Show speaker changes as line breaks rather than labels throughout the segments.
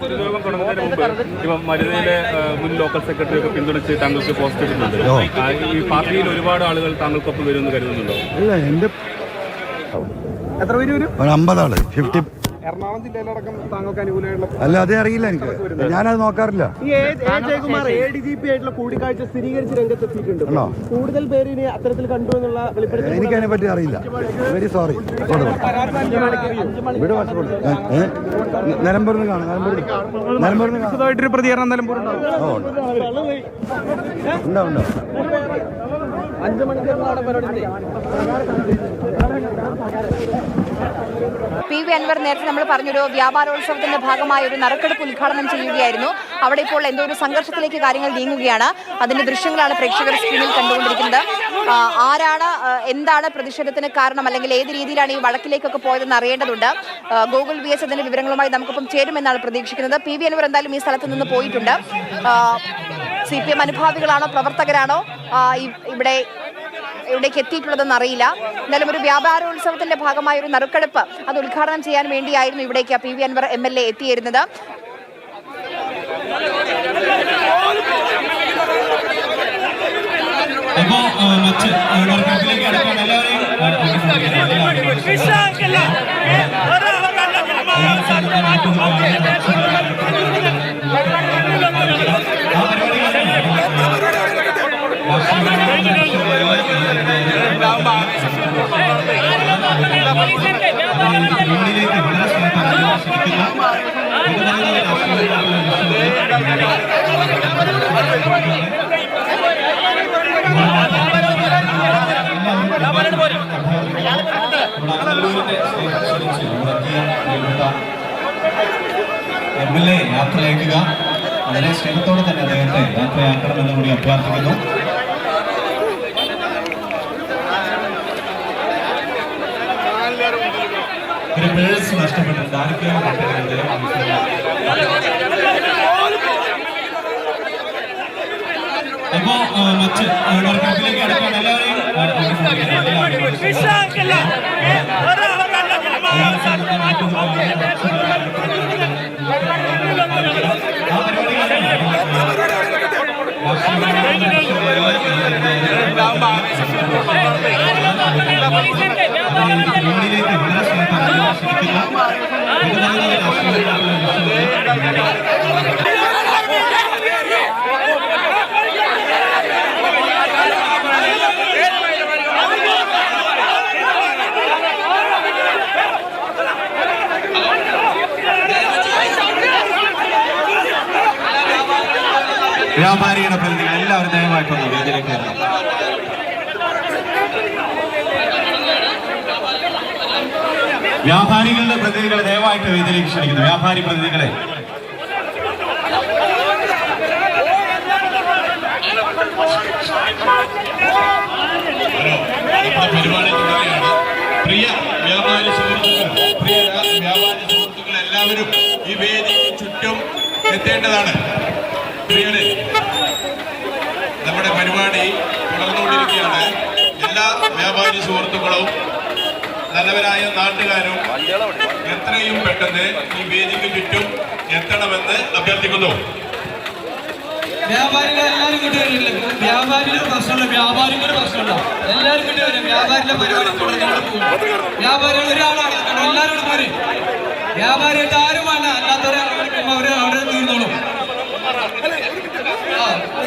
പൊതുയോഗം തുടങ്ങുന്നതിന് മുമ്പ് ഇപ്പം മരുന്നിലെ മുൻ ലോക്കൽ സെക്രട്ടറി ഒക്കെ പിന്തുണച്ച് താങ്കൾക്ക് പോസ്റ്റ് ഇട്ടിട്ടുണ്ട്. ആ, ഈ പാർട്ടിയിൽ ഒരുപാട് ആളുകൾ താങ്കൾക്കൊപ്പം വരുമെന്ന് കരുതുന്നുണ്ടോ?
അല്ല എന്റെ
എത്ര പേര് വരും?
ഒരു അമ്പതാൾ ഫിഫ്റ്റി
എറണാകുളം ജില്ലയിലടക്കം താങ്കൾക്ക് അനുകൂലമായിട്ടുള്ള
അല്ല അതേ അറിയില്ല എനിക്ക്. ഞാനത് നോക്കാറില്ല.
Jayakumar A D G P ആയിട്ടുള്ള കൂടിക്കാഴ്ച സ്ഥിരീകരിച്ച് രംഗത്തെത്തിയിട്ടുണ്ട്? കൂടുതൽ പേരിനെ അത്തരത്തിൽ കണ്ടു എന്നുള്ള വെളിപ്പെടുത്തൽ
എനിക്കതിനെ പറ്റി അറിയില്ല. വെരി സോറി നിലമ്പൂരിൽ കാണാം. നിലമ്പൂരിൽ നിലമ്പൂരിന്ന് അഞ്ചു
മണിക്കൂർ പ്രതികരണം
പരിപാടി ഉണ്ട്.
അഞ്ചു മണിക്കൂർ
പി വി അൻവർ നേരത്തെ നമ്മൾ പറഞ്ഞൊരു വ്യാപാരോത്സവത്തിന്റെ ഭാഗമായ ഒരു നറുക്കെടുപ്പ് ഉദ്ഘാടനം ചെയ്യുകയായിരുന്നു. അവിടെ ഇപ്പോൾ എന്തോ ഒരു സംഘർഷത്തിലേക്ക് കാര്യങ്ങൾ നീങ്ങുകയാണ്. അതിന്റെ ദൃശ്യങ്ങളാണ് പ്രേക്ഷകർ സ്ക്രീനിൽ കണ്ടുകൊണ്ടിരിക്കുന്നത്. ആരാണ് എന്താണ് പ്രതിഷേധത്തിന് കാരണം അല്ലെങ്കിൽ ഏത് രീതിയിലാണ് ഈ വഴക്കിലേക്കൊക്കെ പോയതെന്ന് അറിയേണ്ടതുണ്ട്. ഗൂഗിൾ വി എസ് അതിന്റെ വിവരങ്ങളുമായി നമുക്കിപ്പം ചേരുമെന്നാണ് പ്രതീക്ഷിക്കുന്നത്. പി വി അൻവർ എന്തായാലും ഈ സ്ഥലത്ത് നിന്ന് പോയിട്ടുണ്ട്. സി പി എം അനുഭാവികളാണോ പ്രവർത്തകരാണോ? ഇവിടെ ഇവിടേക്ക് എത്തിയിട്ടുള്ളതെന്ന് അറിയില്ല എന്നാലും ഒരു വ്യാപാരോത്സവത്തിന്റെ ഭാഗമായ ഒരു നറുക്കെടുപ്പ് അത് ഉദ്ഘാടനം ചെയ്യാൻ വേണ്ടിയായിരുന്നു ഇവിടേക്ക് P V Anvar M L A എത്തിയിരുന്നത്
അപ്പോ ആ, മറ്റ് ആ, നറുക്കെടുപ്പിലേക്ക് അടുക്കാൻ എല്ലാവരെയും ശ്രമിക്കുന്ന എം എൽ എ യാത്രയക്കുക വളരെ സ്നേഹത്തോടെ തന്നെ അദ്ദേഹത്തെ യാത്രയാക്കണമെന്ന് കൂടി അഭ്യർത്ഥിക്കുന്നു. ഒരു പേഴ്സ് നഷ്ടപ്പെട്ടിട്ടുണ്ട് ആരൊക്കെയാണ് പറ്റുന്നത് അപ്പോ മറ്റ് ആ, നറുക്കെടുപ്പിലേക്ക് അടുക്കാൻ എല്ലാവരെയും വ്യാപാരിയുടെ പ്രതിനിധികൾ എല്ലാവരും ദയവായിട്ടൊന്ന് വേദിയിലേക്ക് വ്യാപാരികളുടെ പ്രതിനിധികളെ ദയവായിട്ട് വേദിയിലേക്ക് ക്ഷണിക്കുന്നു. വ്യാപാരി പ്രതിനിധികളെ.
പരിപാടി തുടരുകയാണ്. പ്രിയ വ്യാപാരി സുഹൃത്തുക്കൾ പ്രിയ വ്യാപാരി സുഹൃത്തുക്കൾ എല്ലാവരും ഈ വേദി ചുറ്റും എത്തേണ്ടതാണ്. പ്രിയരെ നമ്മുടെ പരിപാടി തുടർന്നുകൊണ്ടിരിക്കുകയാണ് എല്ലാ വ്യാപാരി സുഹൃത്തുക്കളും നല്ലവരായ നാട്ടുകാരും എത്രയും പെട്ടെന്ന് ഈ വേദിക്ക് ചുറ്റും എത്തണമെന്ന് അഭ്യർത്ഥിക്കുന്നു.
വ്യാപാരികൾ എല്ലാവരും വരില്ല വ്യാപാരിയുടെ പ്രശ്നമുള്ള വ്യാപാരികളുടെ പ്രശ്നമുണ്ടോ. എല്ലാവരും വരും വ്യാപാരിയുടെ പരിപാടി വ്യാപാരികൾ ഒരാളാണ്. എല്ലാവരും കൂടെ പോരും. വ്യാപാരിയായിട്ട് ആരും വേണ്ട അല്ലാത്തവരെ അവരെ അവിടെ തീർന്നോളും.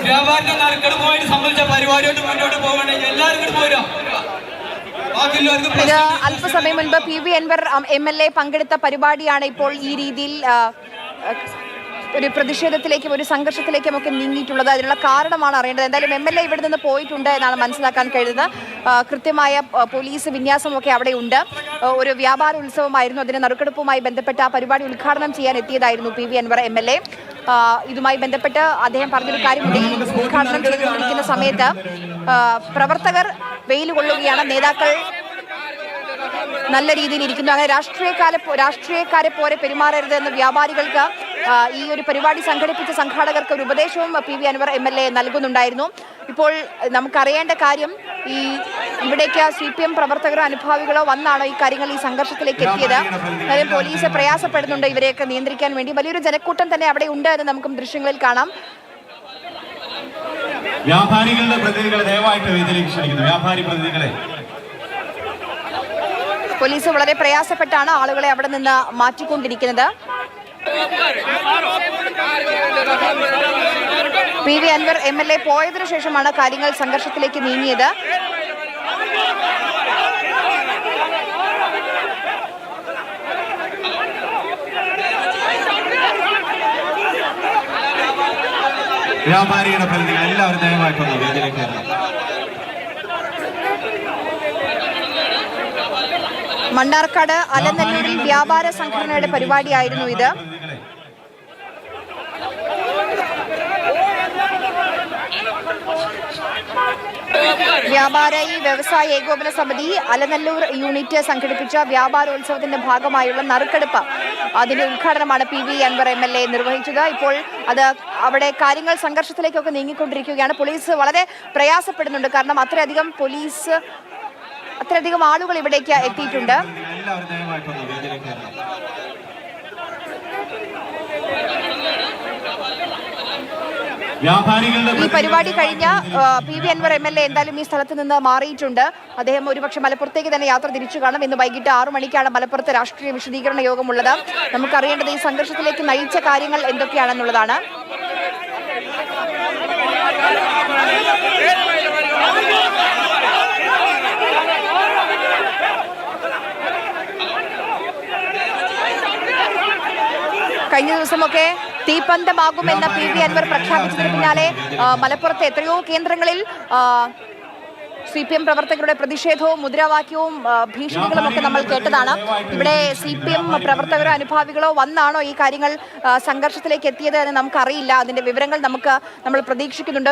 വ്യാപാരിന്റെ നറുക്കെടുപ്പുമായിട്ട് സംബന്ധിച്ച പരിപാടിയോട്ട് മുന്നോട്ട് പോകണമെങ്കിൽ എല്ലാവരും കൂടെ പോരാ
അല്പസമയം മുൻപ് P V Anvar M L A പങ്കെടുത്ത പരിപാടിയാണ് ഇപ്പോൾ ഈ രീതിയിൽ ഒരു പ്രതിഷേധത്തിലേക്കും ഒരു സംഘർഷത്തിലേക്കും ഒക്കെ നീങ്ങിയിട്ടുള്ളത്. അതിനുള്ള കാരണമാണ് അറിയേണ്ടത്. എന്തായാലും എം എൽ എ ഇവിടെ നിന്ന് പോയിട്ടുണ്ട് എന്നാണ് മനസ്സിലാക്കാൻ കഴിയുന്നത്. കൃത്യമായ പോലീസ് വിന്യാസമൊക്കെ അവിടെ ഉണ്ട്. ഒരു വ്യാപാര ഉത്സവമായിരുന്നു അതിന് നറുക്കെടുപ്പുമായി ബന്ധപ്പെട്ട ആ പരിപാടി ഉദ്ഘാടനം ചെയ്യാൻ എത്തിയതായിരുന്നു P V Anvar M L A. ഇതുമായി ബന്ധപ്പെട്ട് അദ്ദേഹം പറഞ്ഞൊരു കാര്യമുണ്ട്. ഉദ്ഘാടനം ചെയ്തുകൊണ്ടിരിക്കുന്ന സമയത്ത് പ്രവർത്തകർ വെയിൽ കൊള്ളുകയാണ് നേതാക്കൾ നല്ല രീതിയിൽ ഇരിക്കുന്നു. അങ്ങനെ രാഷ്ട്രീയക്കാരെ രാഷ്ട്രീയക്കാരെ പോലെ പെരുമാറരുത് എന്ന് വ്യാപാരികൾക്ക് ഈ ഒരു പരിപാടി സംഘടിപ്പിച്ച സംഘാടകർക്ക് ഒരു ഉപദേശവും P V Anvar M L A നൽകുന്നുണ്ടായിരുന്നു. ഇപ്പോൾ നമുക്കറിയേണ്ട കാര്യം ഈ ഇവിടേക്ക് സി പി എം പ്രവർത്തകരോ അനുഭാവികളോ വന്നാണോ ഈ കാര്യങ്ങൾ ഈ സംഘർഷത്തിലേക്ക് എത്തിയത്? കാര്യം പോലീസ് പ്രയാസപ്പെടുന്നുണ്ട് ഇവരെയൊക്കെ നിയന്ത്രിക്കാൻ വേണ്ടി. വലിയൊരു ജനക്കൂട്ടം തന്നെ അവിടെ ഉണ്ട് എന്ന് നമുക്കും ദൃശ്യങ്ങളിൽ കാണാം.
വ്യാപാരികളുടെ പ്രതിനിധികളെ ദയവായിട്ട് വേദിയിലേക്ക് ക്ഷണിക്കുന്നു വ്യാപാരി പ്രതിനിധികളെ.
പോലീസ് വളരെ പ്രയാസപ്പെട്ടാണ് ആളുകളെ അവിടെ നിന്ന് മാറ്റിക്കൊണ്ടിരിക്കുന്നത്. P V Anvar M L A പോയതിനു ശേഷമാണ് കാര്യങ്ങൾ സംഘർഷത്തിലേക്ക് നീങ്ങിയത്.
വ്യാപാരിയുടെ പ്രതിനിധികൾ എല്ലാവരും ദയവായിട്ടൊന്ന് വേദിയിലേക്ക് വരണം
മണ്ണാർക്കാട് അലനല്ലൂരിൽ വ്യാപാര സംഘടനയുടെ പരിപാടിയായിരുന്നു ഇത്. വ്യാപാരി വ്യവസായ ഏകോപന സമിതി അലനല്ലൂർ യൂണിറ്റ് സംഘടിപ്പിച്ച വ്യാപാരോത്സവത്തിന്റെ ഭാഗമായുള്ള നറുക്കെടുപ്പ് അതിന്റെ ഉദ്ഘാടനമാണ് P V Anvar M L A നിർവഹിച്ചത്. ഇപ്പോൾ അത് അവിടെ കാര്യങ്ങൾ സംഘർഷത്തിലേക്കൊക്കെ നീങ്ങിക്കൊണ്ടിരിക്കുകയാണ്. പോലീസ് വളരെ പ്രയാസപ്പെടുന്നുണ്ട്. കാരണം അത്രയധികം പോലീസ് അത്രയധികം ആളുകൾ ഇവിടേക്ക് എത്തിയിട്ടുണ്ട്
ദയവായിട്ടൊന്ന് വേദിയിലേക്ക് വരണം വ്യാപാരികളുടെ
ഈ പരിപാടി കഴിഞ്ഞ P V Anvar M L A എന്തായാലും ഈ സ്ഥലത്ത് നിന്ന് മാറിയിട്ടുണ്ട്. അദ്ദേഹം ഒരുപക്ഷെ മലപ്പുറത്തേക്ക് തന്നെ യാത്ര തിരിച്ചു കാണും. ഇന്ന് വൈകിട്ട് ആറു മണിക്കാണ് മലപ്പുറത്ത് രാഷ്ട്രീയ വിശദീകരണ യോഗമുള്ളത്. നമുക്കറിയേണ്ടത് ഈ സംഘർഷത്തിലേക്ക് നയിച്ച കാര്യങ്ങൾ എന്തൊക്കെയാണെന്നുള്ളതാണ്. കഴിഞ്ഞ ദിവസമൊക്കെ തീപ്പന്തമാകുമെന്ന പി വി അൻവർ പ്രഖ്യാപിച്ചതിന് പിന്നാലെ മലപ്പുറത്തെ എത്രയോ കേന്ദ്രങ്ങളിൽ സി പി എം പ്രവർത്തകരുടെ പ്രതിഷേധവും മുദ്രാവാക്യവും ഭീഷണികളും ഒക്കെ നമ്മൾ കേട്ടതാണ്. ഇവിടെ സി പി എം പ്രവർത്തകരോ അനുഭാവികളോ വന്നാണോ ഈ കാര്യങ്ങൾ സംഘർഷത്തിലേക്ക് എത്തിയത് എന്ന് നമുക്കറിയില്ല. അതിന്റെ വിവരങ്ങൾ നമുക്ക് നമ്മൾ പ്രതീക്ഷിക്കുന്നുണ്ട്.